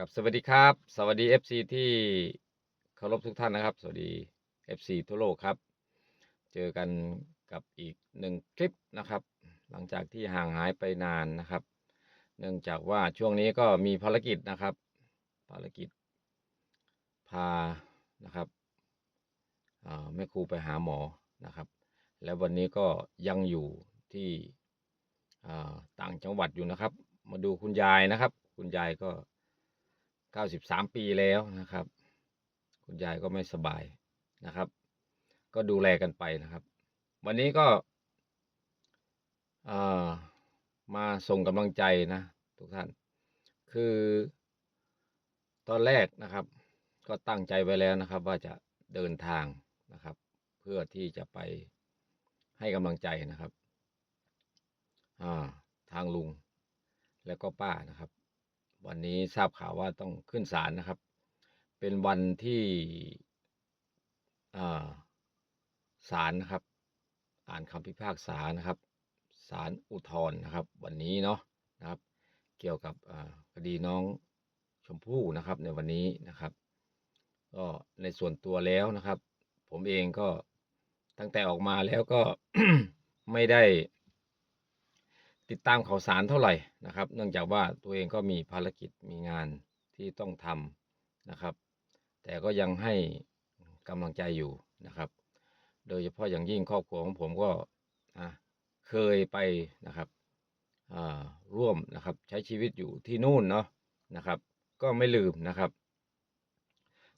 กับสวัสดีครับ สวัสดี FC ที่เคารพทุกท่านนะครับ สวัสดี FC ทั่วโลกครับ เจอกันกับอีกหนึ่งคลิปนะครับ หลังจากที่ห่างหายไปนานนะครับ เนื่องจากว่าช่วงนี้ก็มีภารกิจนะครับ ภารกิจ พานะครับแม่ครูไปหาหมอนะครับ แล้ววันนี้ก็ยังอยู่ที่ต่างจังหวัดอยู่นะครับ มาดูคุณยายนะครับ คุณยายก็ 93ปีแล้วนะครับ คุณยายก็ไม่สบายนะครับ ก็ดูแลกันไปนะครับ วันนี้ก็มาส่งกำลังใจนะ ทุกท่าน คือตอนแรกนะครับ ก็ตั้งใจไว้แล้วนะครับ ว่าจะเดินทางนะครับ เพื่อที่จะไปให้กำลังใจนะครับทางลุงแล้วก็ป้านะครับ วันนี้ทราบข่าวว่าต้องขึ้นศาลนะครับ เป็นวันที่อ่าศาลนะครับ อ่านคำพิพากษานะครับศาลอุทธรณ์นะครับ วันนี้เนาะนะครับ เกี่ยวกับอ่าคดีน้องชมพู่นะครับในวันนี้นะครับ ก็ในส่วนตัวแล้วนะครับ ผมเองก็ตั้งแต่ออกมาแล้วก็ไม่ได้ ติดตามข่าวสารเท่าไหร่นะครับ เนื่องจากว่าตัวเองก็มีภารกิจมีงานที่ต้องทำนะครับ แต่ก็ยังให้กำลังใจอยู่นะครับ โดยเฉพาะอย่างยิ่งครอบครัวของผมก็เคยไปนะครับร่วมนะครับใช้ชีวิตอยู่ที่นู่นเนาะนะครับ ก็ไม่ลืมนะครับ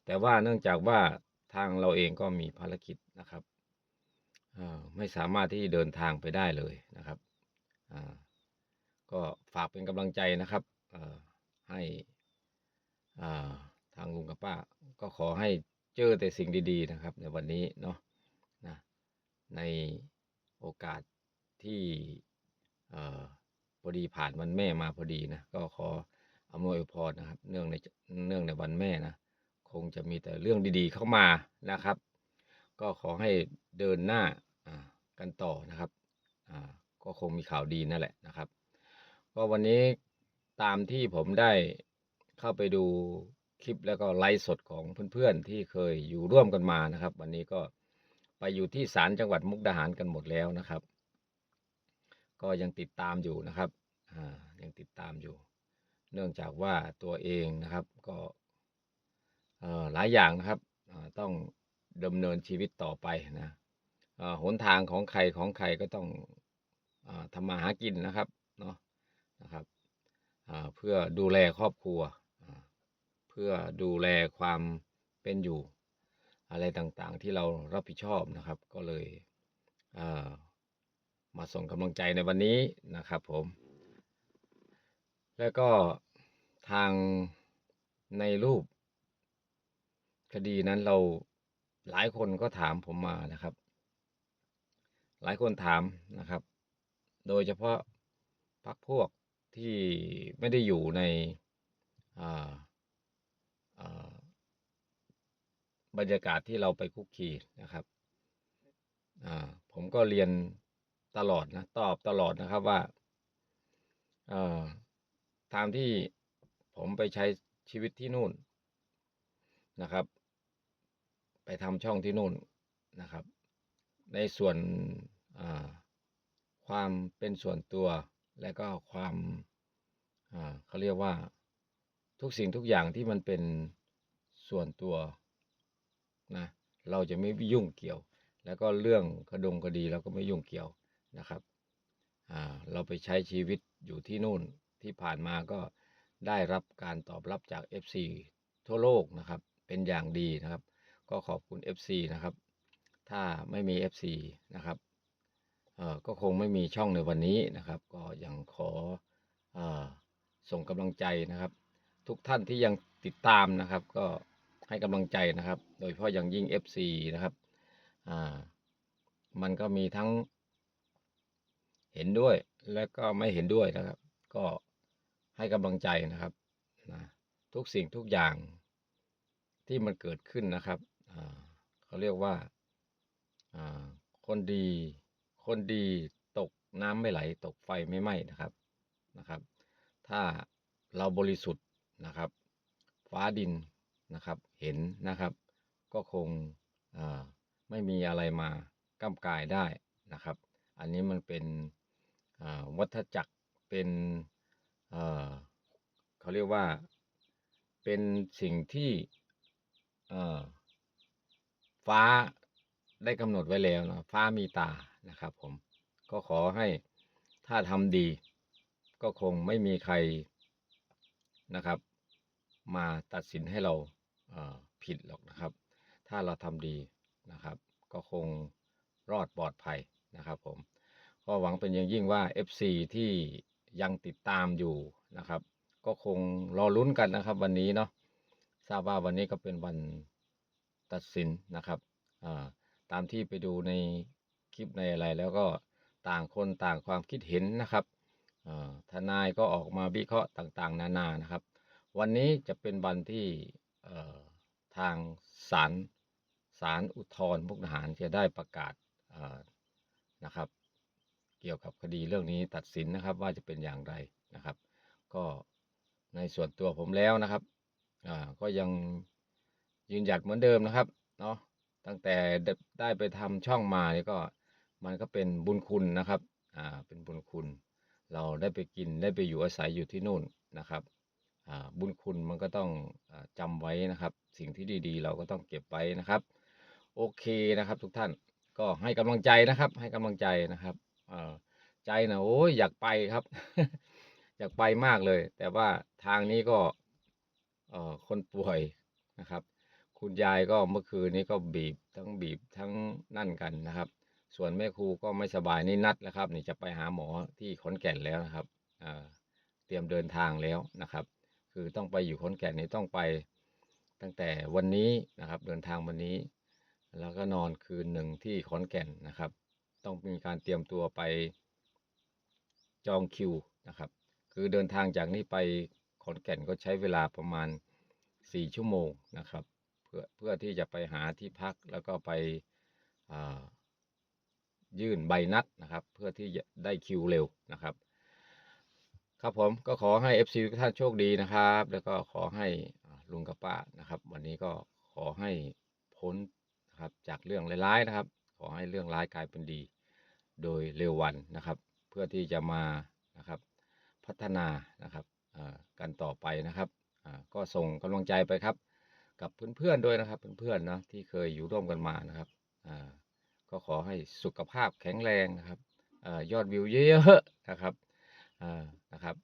แต่ว่าเนื่องจากว่าทางเราเองก็มีภารกิจนะครับไม่สามารถที่เดินทางไปได้เลยนะครับ ก็ฝากเป็นกำลังใจนะครับให้ทางลุงกับป้า ก็ขอให้เจอแต่สิ่งดี ๆ นะครับ ในวันนี้เนาะนะในโอกาสที่พอดีผ่านวันแม่มาพอดีนะก็ขออำนวยอวยพรนะครับ เนื่องในเนื่องในวันแม่นะคงจะมีแต่เรื่องดีๆเข้ามานะครับ ก็ขอให้เดินหน้ากันต่อนะครับ ก็คงมีข่าวดีนั่นแหละนะครับก็วันนี้ตามที่ผมได้เข้าไปดูคลิปแล้วก็ไลฟ์สดของเพื่อนๆที่เคยอยู่ร่วมกันมานะครับ วันนี้ก็ไปอยู่ที่ศาลจังหวัดมุกดาหารกันหมดแล้วนะครับ ก็ยังติดตามอยู่นะครับอ่ายังติดตามอยู่ เนื่องจากว่าตัวเองนะครับก็เอ่อหลายอย่างนะครับต้องดำเนินชีวิตต่อไปนะอ่อหนทางของใครของใครก็ต้อง ทำมาหากินนะครับเนาะนะครับเพื่อดูแลครอบครัว เพื่อดูแลความเป็นอยู่ อะไรต่างๆที่เรารับผิดชอบนะครับ ก็เลยเมาส่งกำลังใจในวันนี้นะครับผม แล้วก็ทางในรูป คดีนั้นเราหลายคนก็ถามผมมานะครับ หลายคนถามนะครับ โดยเฉพาะพรรคพวกที่ไม่ได้อยู่ในบรรยากาศที่เราไปคุกคีนะครับผมก็เรียนตลอดนะตอบตลอดนะครับว่าตามที่ผมไปใช้ชีวิตที่นู่นนะครับ ไปทำช่องที่นู่นนะครับ ในส่วนอ่า ความเป็นส่วนตัว และก็ความเขาเรียกว่าทุกสิ่งทุกอย่างที่มันเป็นส่วนตัวนะเราจะไม่ยุ่งเกี่ยว แล้วก็เรื่องคดงคดีเราก็ไม่ยุ่งเกี่ยวนะครับเราไปใช้ชีวิตอยู่ที่นู่นที่ผ่านมาก็ได้รับการตอบรับจาก FC ทั่วโลกนะครับเป็นอย่างดีนะครับ ก็ขอบคุณ FC นะครับ ถ้าไม่มี FC นะครับ ก็คงไม่มีช่องในวันนี้นะครับ ก็ยังขออส่งกำลังใจนะครับ ทุกท่านที่ยังติดตามนะครับ ก็ให้กำลังใจนะครับ โดยเฉพาะอย่างยิ่ง FC นะครับมันก็มีทั้งเห็นด้วยและก็ไม่เห็นด้วยนะครับ ก็ให้กำลังใจนะครับนะทุกสิ่งทุกอย่างที่มันเกิดขึ้นนะครับเขาเรียกว่าคนดี คนดีตกน้ำไม่ไหล ตกไฟไม่ไหม้นะครับนะครับ ถ้าเราบริสุทธิ์นะครับ ฟ้าดินนะครับเห็นนะครับ ก็คงอ่อไม่มีอะไรมาก้ำกายได้นะครับ อันนี้มันเป็นอ่าวัฏจักรเป็นเอ่อเขาเรียกว่าเป็นสิ่งที่อ่อฟ้า ได้กำหนดไว้แล้วนะฟ้ามีตานะครับ ผมก็ขอให้ถ้าทำดี ก็คงไม่มีใครนะครับ มาตัดสินให้เราเผิดหรอกนะครับ ถ้าเราทำดีนะครับ ก็คงรอดปลอดภัยนะครับผมก็หวังเป็นอย่างยิ่งว่า FC ที่ยังติดตามอยู่นะครับ ก็คงรอลุ้นกันนะครับ วันนี้เนาะทราบว่าวันนี้ก็เป็นวันตัดสินนะครับอ่า ตามที่ไปดูในคลิปในอะไร แล้วก็ต่างคนต่างความคิดเห็นนะครับทนายก็ออกมาวิเคราะห์ต่างๆ นานานะครับ วันนี้จะเป็นวันที่ทางศาลศาลอุทธรณ์มุกดาหารจะได้ประกาศนะครับ เกี่ยวกับคดีเรื่องนี้ตัดสินนะครับว่าจะเป็นอย่างไรนะครับ ก็ในส่วนตัวผมแล้วนะครับก็ยังยืนหยัดเหมือนเดิมนะครับเนาะ ตั้งแต่ได้ไปทำช่องมาเนี่ยก็มันก็เป็นบุญคุณนะครับอ่าเป็นบุญคุณ เราได้ไปกินได้ไปอยู่อาศัยอยู่ที่นู่นนะครับอ่าบุญคุณมันก็ต้องอาจำไว้นะครับ สิ่งที่ดีๆ เราก็ต้องเก็บไว้นะครับ โอเคนะครับทุกท่านก็ให้กำลังใจนะครับ ให้กำลังใจนะครับอ่อใจนะโอ้ยอยากไปครับ อยากไปมากเลย แต่ว่าทางนี้ก็เอ่อคนป่วยนะครับ คุณยายก็เมื่อคืนนี้ก็บีบทั้งบีบทั้งนั่นกันนะครับ ส่วนแม่ครูก็ไม่สบายนี่นัดแล้วครับ นี่จะไปหาหมอที่ขอนแก่นแล้วนะครับเเตรียมเดินทางแล้วนะครับ คือต้องไปอยู่ขอนแก่นนี่ต้องไปตั้งแต่วันนี้นะครับเดินทางวันนี้ แล้วก็นอนคืนหนึ่งที่ขอนแก่นนะครับ ต้องมีการเตรียมตัวไปจองคิวนะครับ คือเดินทางจากนี้ไปขอนแก่นก็ใช้เวลาประมาณสี่ชั่วโมงนะครับ เพื่อเพื่อที่จะไปหาที่พักแล้วก็ไปยื่นใบนัดนะครับ เพื่อที่จะได้คิวเร็วนะครับ ครับผมก็ขอให้ FC ทุกท่านโชคดีนะครับ แล้วก็ขอให้ลุงกับป้านะครับ วันนี้ก็ขอให้พ้นนะครับจากเรื่องร้ายๆนะครับ ขอให้เรื่องร้ายกลายเป็นดี โดยเร็ววันนะครับ เพื่อที่จะมานะครับพัฒนานะครับกันต่อไปนะครับก็ส่งกำลังใจไปครับ กับเพื่อนๆด้วยนะครับ เพื่อนๆเนะที่เคยอยู่ร่วมกันมานะครับอ่าก็ขอให้สุขภาพแข็งแรงนะครับอ่ายอดวิวเยอะๆนะครับอ่านะครับ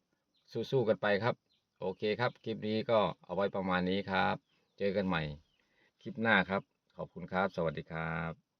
สู้ๆกันไปครับ โอเคครับ คลิปนี้ก็เอาไว้ประมาณนี้ครับ เจอกันใหม่คลิปหน้าครับ ขอบคุณครับ สวัสดีครับ